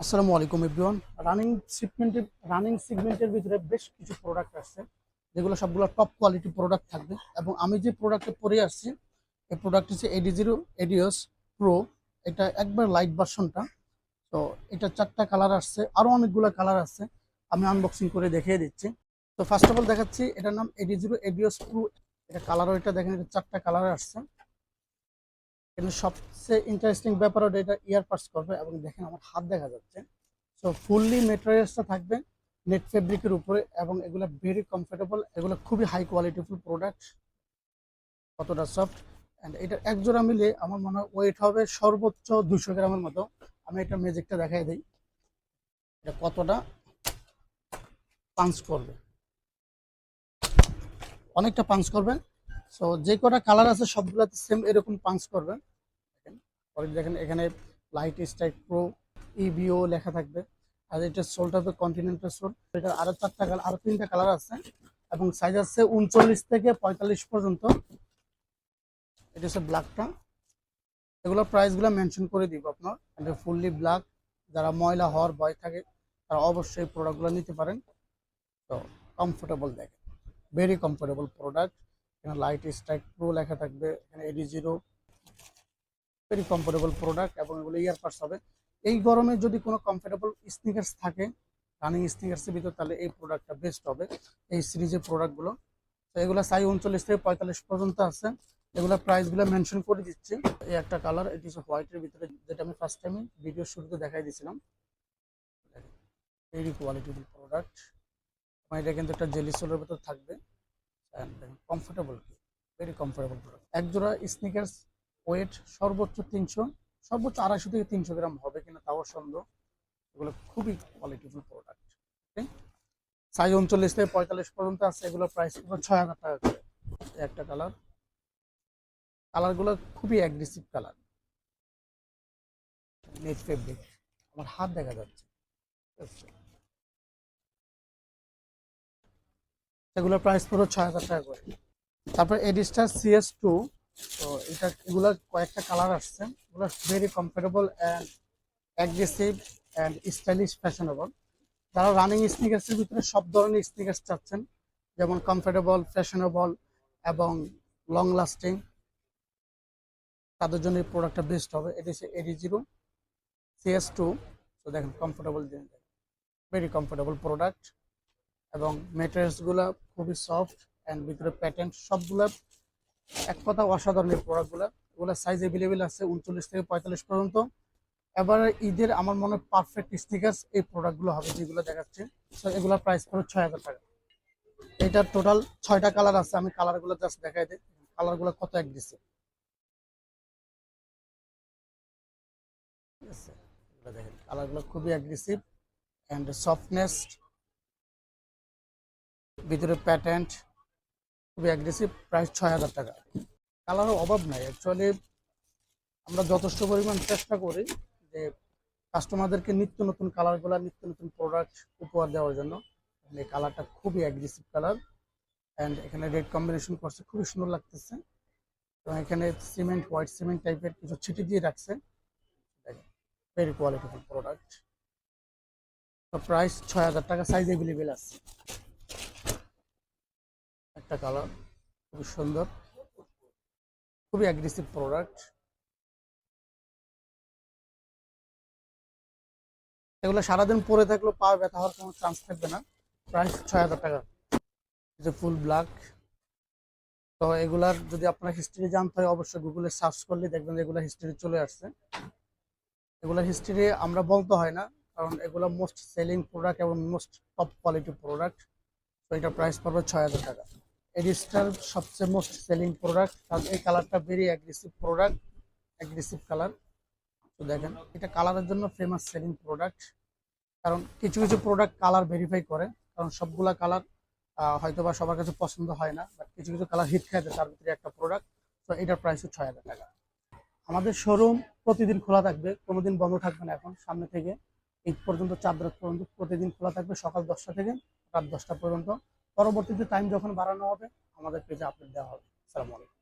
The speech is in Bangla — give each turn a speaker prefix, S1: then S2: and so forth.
S1: আসসালামু আলাইকুম এভরিওয়ান রানিং শিপমেন্টের রানিং সিগমেন্টের ভিতরে বেশ কিছু প্রোডাক্ট আসছে যেগুলো সবগুলো টপ কোয়ালিটি প্রোডাক্ট থাকবে। এবং আমি যে প্রোডাক্টে পরে আসছি, এই প্রোডাক্ট হচ্ছে এডি জিরো এডিওস প্রো এটা একবার লাইট ভার্সনটা তো এটা চারটা কালার আসছে। আরও অনেকগুলো কালার আছে। আমি আনবক্সিং করে দেখিয়ে দিচ্ছি। তো ফার্স্ট অফ অল দেখাচ্ছি, এটার নাম এডি জিরো এডিওস প্রো এটা কালারও এটা দেখেন, এটা চারটা কালার আসছে। কিন্তু সবচেয়ে ইন্টারেস্টিং ব্যাপার হলো এটা ইয়ার পাস করবে এবং দেখেন আমার হাত দেখা যাচ্ছে। সো ফুললি মেটেরিয়ালসটা থাকবে নেট ফেব্রিকের উপরে এবং এগুলো ভেরি কমফোর্টেবল এগুলো খুবই হাই কোয়ালিটিফুল প্রোডাক্ট কতটা সফট অ্যান্ড এটা এক জোড়া মিলে আমার মনে হয় ওয়েট হবে সর্বোচ্চ দুশো গ্রামের মতো। আমি এটা ম্যাজিকটা দেখাই দিই। এটা কতটা? পাঞ্চ করবে। অনেকটা পাঞ্চ করবে। সো যে কটা কালার আছে সবগুলোতে সেম এরকম পাঞ্চ করবে। দেখেন পরে দেখেন, এখানে লাইট স্ট্রাইক প্রো ইবিও লেখা থাকবে। আর এটা সোলটা হবে কন্টিনেন্টাল সোল এটার আরও চারটা কালার আরও তিনটা কালার আছে। এবং সাইজ আছে উনচল্লিশ থেকে পঁয়তাল্লিশ পর্যন্ত। এটা হচ্ছে ব্ল্যাকটা এগুলোর প্রাইসগুলো মেনশন করে দিব আপনার। এটা ফুললি ব্ল্যাক যারা ময়লা হওয়ার ভয় থাকে, তারা অবশ্যই প্রোডাক্টগুলো নিতে পারেন। তো কমফোর্টেবল দেখেন। ভেরি কমফোর্টেবল প্রোডাক্ট এখানে লাইট স্ট্রাইক প্রো লেখা থাকবে। এখানে AD zero very comfortable product এবং এগুলো ইয়ারপাডস হবে। এই গরমে যদি কোনো কমফোর্টেবল স্নিকার্স থাকে রানিং স্নিকার্সের ভিতর, তাহলে এই প্রোডাক্টটা বেস্ট হবে। এই সিরিজের প্রোডাক্টগুলো তো এগুলো সাই উনচল্লিশ থেকে পঁয়তাল্লিশ পর্যন্ত আছে। এগুলো প্রাইসগুলো মেনশন করে দিচ্ছি। এই একটা কালার এটি হচ্ছে হোয়াইটের ভিতরে, যেটা আমি ফার্স্ট টাইমে ভিডিও শুরুতে দেখাই দিয়েছিলাম। ভেরি কোয়ালিটিফুল প্রোডাক্ট এটা কিন্তু একটা জেলি সোলের ভিতর থাকবে। কমফোর্টেবল ভেরি কমফোর্টেবল প্রোডাক্ট এক জোড়া স্নিকার্স ওয়েট সর্বোচ্চ তিনশো, সর্বোচ্চ আড়াইশো থেকে তিনশো গ্রাম হবে কিনা তাও সন্দেহ। এগুলো খুবই কোয়ালিটিফুল প্রোডাক্ট ওকে সাইজ উনচল্লিশ থেকে পঁয়তাল্লিশ পর্যন্ত আছে, এগুলো প্রাইস পুরো ছয় হাজার টাকা করে। একটা কালার কালারগুলো খুবই অ্যাগ্রেসিভ কালার নেট ফেব্রিক আমার হাত দেখা যাচ্ছে? এগুলোর প্রাইস পুরো ছয় হাজার টাকা করে। তারপর এডিস্টার সিএস টু তো এটা এগুলোর কয়েকটা কালার আসছে। এগুলো very comfortable and aggressive and stylish fashionable যারা রানিং স্নিকার্সের ভিতরে সব ধরনের স্নিকার্স চাচ্ছেন, যেমন কমফোর্টেবল ফ্যাশনেবল এবং লং লাস্টিং তাদের জন্য এই প্রোডাক্টটা বেস্ট হবে। এটি হচ্ছে এডি জিরো সিএস টু তো দেখেন কমফোর্টেবল ভেরি কমফোর্টেবল প্রোডাক্ট এবং মেটেরিয়ালসগুলো খুবই সফট অ্যান্ড ভিতরে প্যাটার্ন সবগুলো এক কথা অসাধারণ এই প্রোডাক্টগুলো এগুলো সাইজ অ্যাভেলেবেল আছে উনচল্লিশ থেকে পঁয়তাল্লিশ পর্যন্ত। এবার ঈদের আমার মনে হয় পারফেক্ট স্টিকার্স এই প্রোডাক্টগুলো হবে যেগুলো দেখাচ্ছে। এগুলোর প্রাইস পড়ে ছয় হাজার টাকা। এটার টোটাল ছয়টা কালার আছে, আমি কালারগুলো জাস্ট দেখাই দিই। কালারগুলো কত এক দিচ্ছে কালারগুলো খুবই অ্যাগ্রেসিভ অ্যান্ড সফটনেস ভিতরে প্যাটেন্ট খুবই অ্যাগ্রেসিভ প্রাইস ছয় হাজার টাকা। কালারের অভাব নাই। অ্যাকচুয়ালি আমরা যথেষ্ট পরিমাণ চেষ্টা করি যে কাস্টমারদেরকে নিত্য নতুন কালারগুলো, নিত্য নতুন প্রোডাক্ট উপহার দেওয়ার জন্য। এই কালারটা খুবই অ্যাগ্রেসিভ কালার। অ্যান্ড এখানে রেড কম্বিনেশন করছে, খুবই সুন্দর লাগতেছে। এবং এখানে সিমেন্ট হোয়াইট সিমেন্ট টাইপের কিছু ছিটি দিয়ে রাখছে। ভেরি কোয়ালিটিফুল প্রোডাক্ট প্রাইস ছয় হাজার টাকা সাইজ অ্যাভেলেবেল আছে। একটা কালার খুবই সুন্দর, খুবই অ্যাগ্রেসিভ প্রোডাক্ট এগুলো সারাদিন পরে থাকলেও পা ব্যথা হওয়ার কোনো চান্স থাকবে না। প্রাইস ছয় হাজার টাকা। যে ফুল ব্ল্যাক তো এগুলার যদি আপনার হিস্ট্রি জানতে হয়, অবশ্যই গুগলে সার্চ করলে দেখবেন এগুলো হিস্ট্রি চলে আসছে। এগুলোর হিস্ট্রি আমরা বলতে হয় না, কারণ এগুলো মোস্ট সেলিং প্রোডাক্ট এবং মোস্ট টপ কোয়ালিটি প্রোডাক্ট তো এটা প্রাইস পড়বে ছয় হাজার টাকা। এডিস্টার সবচেয়ে মোস্ট সেলিং প্রোডাক্ট কারণ এই কালারটা very aggressive product aggressive colour তো দেখেন, এটা কালারের জন্য ফেমাস সেলিং প্রোডাক্ট কারণ কিছু কিছু প্রোডাক্ট কালার ভেরিফাই করে, কারণ সবগুলা কালার হয়তো বা সবার কাছে পছন্দ হয় না বাট কিছু কিছু কালার হিট খাইতে তার ভিতরে একটা প্রোডাক্ট তো এটার প্রাইস ছয় হাজার টাকা। আমাদের শোরুম প্রতিদিন খোলা থাকবে, কোনোদিন বন্ধ থাকবে না এখন, সামনে থেকে। ঈদ পর্যন্ত চার রাত পর্যন্ত প্রতিদিন খোলা থাকবে, সকাল দশটা থেকে রাত দশটা পর্যন্ত। পরবর্তীতে টাইম যখন বাড়ানো হবে আমাদের পেজে আপডেট দেওয়া হবে। আসসালামু আলাইকুম।